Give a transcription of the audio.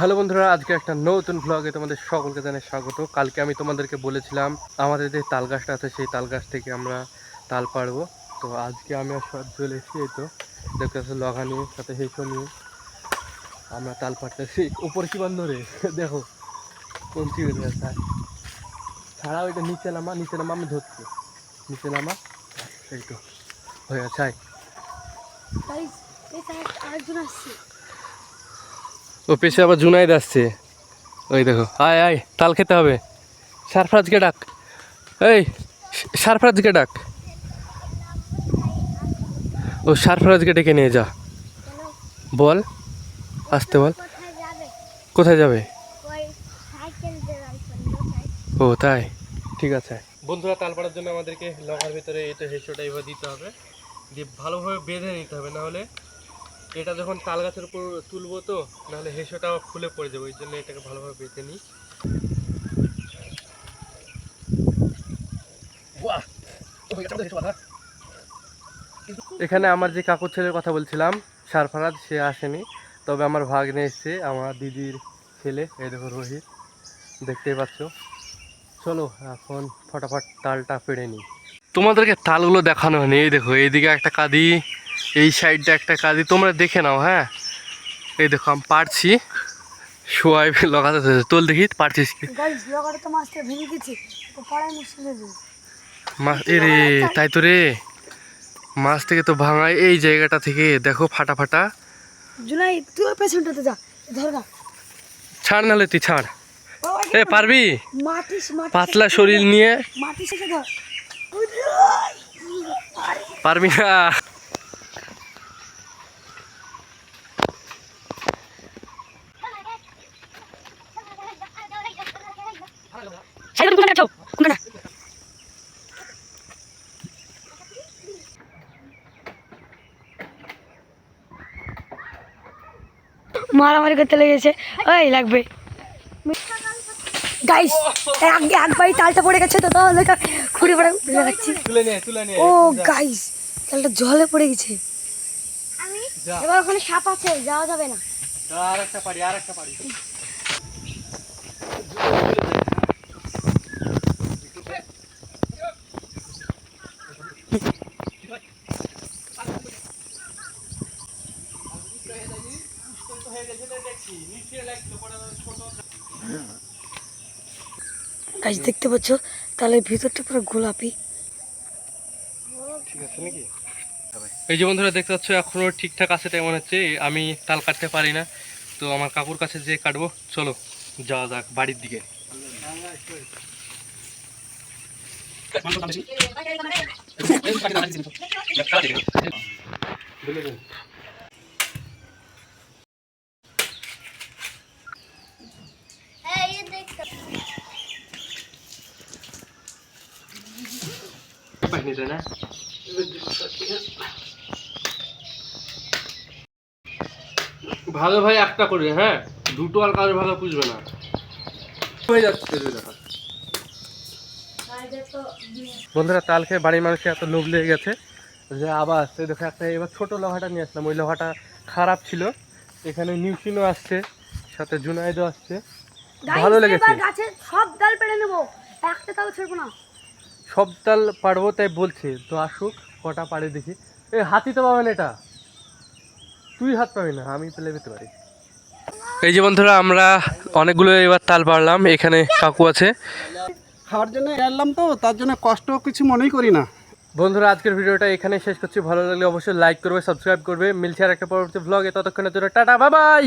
Hello বন্ধুরা, আজকে একটা নতুন ব্লগে তোমাদের সকলকে জানাই স্বাগত। কালকে আমি তোমাদেরকে বলেছিলাম, আমাদের যে তাল গাছটা আছে, সেই তাল গাছ থেকে আমরা তাল পারব তো আজকে আমি আর সব চলে এসেছি, এই তো। দেখতে পাচ্ছি লগা নিয়ে সাথে হেসো নিয়ে আমরা তাল পাড়তেছি উপরে কি বন্ধ রে দেখো কোন চিড়ে ছাড়া ওইটা নিচে নামা নিচে নামা, আমি ধরছি। নিচে নামা, এই তো, হয়ে আছে ও পেছে আবার জুনাইদ আসছে ওই দেখো, আয় আয়, তাল খেতে হবে। সারফরাজকে ডাক। এই, সারফরাজকে ডাক। ও সারফরাজকে ডেকে নিয়ে যা। বল, আসতে বল। কোথায় যাবে? ও, তাই। ঠিক আছে। বন্ধুরা, তাল পাড়ার জন্য আমাদেরকে লগার ভিতরে এটা হেসোটা এবার দিতে হবে। দিয়ে ভালোভাবে বেঁধে নিতে হবে, নাহলে এটা যখন তাল গাছের উপর তুলবো তো নাহলে হেসোটা ফুলে পড়ে যাবে ওই জন্য এটাকে ভালোভাবে বেঁধে নিই। এখানে আমার যে কাকুর ছেলের কথা বলছিলাম সারফারাজ সে আসেনি। তবে আমার ভাগ্নে এসছে আমার দিদির ছেলে এই দেখো রোহিত দেখতেই পাচ্ছ। চলো এখন ফটাফট তালটা পেড়ে নিই। তোমাদেরকে তালগুলো দেখানো হয়নি এই দেখো এইদিকে একটা কাদি। এই সাইডটা একটা কাদি তোমরা দেখে নাও হ্যাঁ? এই দেখো আমি পারছি। শোয়াই লগাতে। তোল দেখি পারছিস কি? মাছ এ রে তাই তো রে। মাছ থেকে তো ভাঙায় এই জায়গাটা থেকে। দেখো ফাটা ফাটা জুলাই তুই পেছনটাতে যা। ধর না ছাড় নাহলে তুই ছাড়। এ পারবি? পাতলা শরীর নিয়ে। পারবি না? কাটো মারামারি করতে লেগেছে। ওই লাগবে। গাইস একবারই তালটা পড়ে গেছে তো তাহলে খুঁড়ে পড়ে লাগাচ্ছি তুলে নিয়ে তুলে নিয়ে ও গাইস তালটা জলে পড়ে গেছে। এবার ওখানে সাপ আছে যাওয়া যাবে না। আর একটা পারি আর একটা পারি গাইস দেখতে পাচ্ছ? তাহলে ভিতরটা পুরো গোলাপি। ঠিক আছে নাকি? এই যে বন্ধুরা দেখতে পাচ্ছ এখনও ঠিকঠাক আছে তাই মনে হচ্ছে। আমি তাল কাটতে পারি না তো আমার কাকুর কাছে যে কাটবো। চলো যাওয়া যাক বাড়ির দিকে। পাইনি তাই না? ভালো ভাই একটা করে হ্যাঁ? দুটো আর কারোর ভালো বুঝবে না। হয়ে যাচ্ছে দেখা। বন্ধুরা তাল খেয়ে বাড়ির মানুষের এত লোভ লেগে গেছে যে আবার আসছে। দেখো একটা এবার ছোট লোহাটা নিয়ে আসলাম। ওই লোহাটা খারাপ ছিল। এখানে নিউসিনও আসছে সাথে জুনাইদও আসছে। ভালো লেগেছে। গাছে সব ডাল পেড়ে নেব। একটা তাও ছেড়বো না। সব তাল পারব তাই বলছে। তো আসুক কটা পারে দেখি। এ হাতি তো পাবেন এটা। তুই হাত পাবি না আমি পেলে পেতে পারি। এই যে বন্ধুরা আমরা অনেকগুলো এবার তাল পারলাম। এখানে কাকু আছে। খাওয়ার জন্য এলাম তো তার জন্য কষ্ট কিছু মনেই করি না। বন্ধুরা আজকের ভিডিওটা এখানে শেষ করছি। ভালো লাগলে অবশ্যই লাইক করবে সাবস্ক্রাইব করবে। মিলছে আর একটা পরবর্তী ব্লগে ততক্ষণের জন্য টাটা বাই বাই